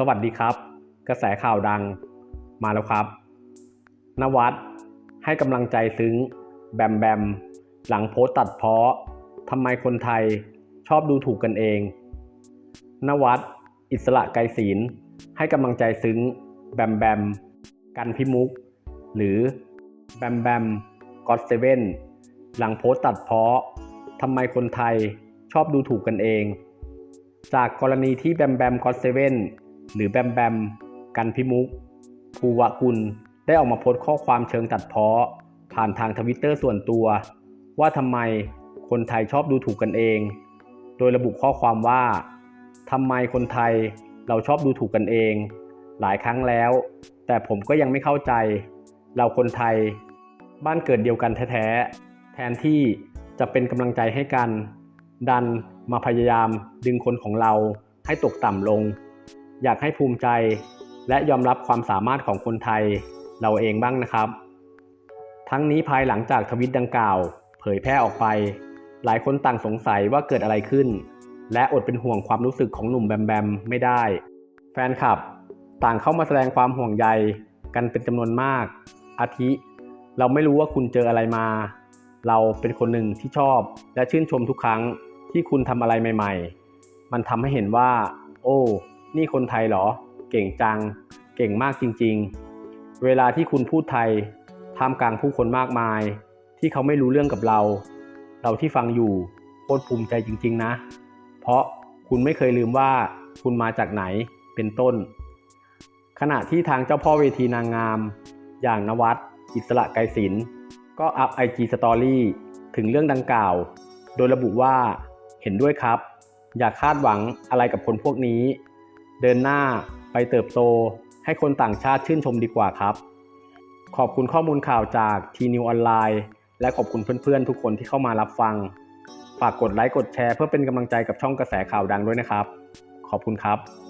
สวัสดีครับ กระแสข่าวดังมาแล้วครับ นวัดให้กำลังใจซึ้ง แบมแบม หลังโพสต์ตัดเพาะทำไมคนไทยชอบดูถูกกันเอง นวัดอิสระไกรศีลให้กำลังใจซึ้ง แบมแบม กันพิมุก หรือแบมแบมก็อตเซเว่นหลังโพสต์ตัดเพาะทำไมคนไทยชอบดูถูกกันเอง จากกรณีที่แบมแบมก็อตเซเว่น หรือแบมแบม กันพิมุกภูวะกุล ได้ออกมาโพสต์ข้อความเชิงตัดเพาะ ผ่านทางทวิตเตอร์ส่วนตัว ว่าทำไมคนไทยชอบดูถูกกันเอง โดยระบุข้อความว่าทำไมคนไทยเราชอบดูถูกกันเอง หลายครั้งแล้ว แต่ผมก็ยังไม่เข้าใจ เราคนไทย บ้านเกิดเดียวกันแท้ๆแทนที่จะเป็นกำลังใจให้กัน ดันมาพยายามดึงคนของเราให้ตกต่ำลง อยากให้ภูมิใจ และยอมรับความสามารถของคนไทยเราเองบ้างนะครับ ทั้งนี้ภายหลังจากทวิตดังกล่าว เผยแพร่ออกไป หลายคนต่างสงสัยว่าเกิดอะไรขึ้น และอดเป็นห่วงความรู้สึกของหนุ่มแบมแบมไม่ได้ แฟนคลับ ต่างเข้ามาแสดงความห่วงใยกันเป็นจำนวนมาก อาทิ เราไม่รู้ว่าคุณเจออะไรมา เราเป็นคนหนึ่งที่ชอบ และชื่นชมทุกครั้งที่คุณทำอะไรใหม่ ๆ มันทำให้เห็นว่า โอ้ นี่คนไทยเหรอ เก่งจัง เก่งมากจริง ๆ เวลาที่คุณพูดไทยท่ามกลางผู้คนมากมาย ที่เขาไม่รู้เรื่องกับเรา เราที่ฟังอยู่โคตรภูมิใจจริง ๆ นะ เพราะคุณไม่เคยลืมว่าคุณมาจากไหนเป็นต้น ขณะที่ทางเจ้าพ่อเวทีนางงาม อย่างนวัดอิสระไกรศิลป์ก็อัพ IG Story ถึงเรื่องดังกล่าว โดยระบุว่าเห็นด้วยครับ อย่าคาดหวังอะไรกับคนพวกนี้ เดินหน้าไปเติบโต ให้คนต่างชาติชื่นชมดีกว่าครับ ขอบคุณข้อมูลข่าวจากทีนิวออนไลน์และขอบคุณเพื่อนๆ ทุกคนที่เข้ามารับฟัง ฝากกดไลค์กดแชร์เพื่อเป็นกำลังใจกับช่องกระแสข่าวดังด้วยนะครับ ขอบคุณครับ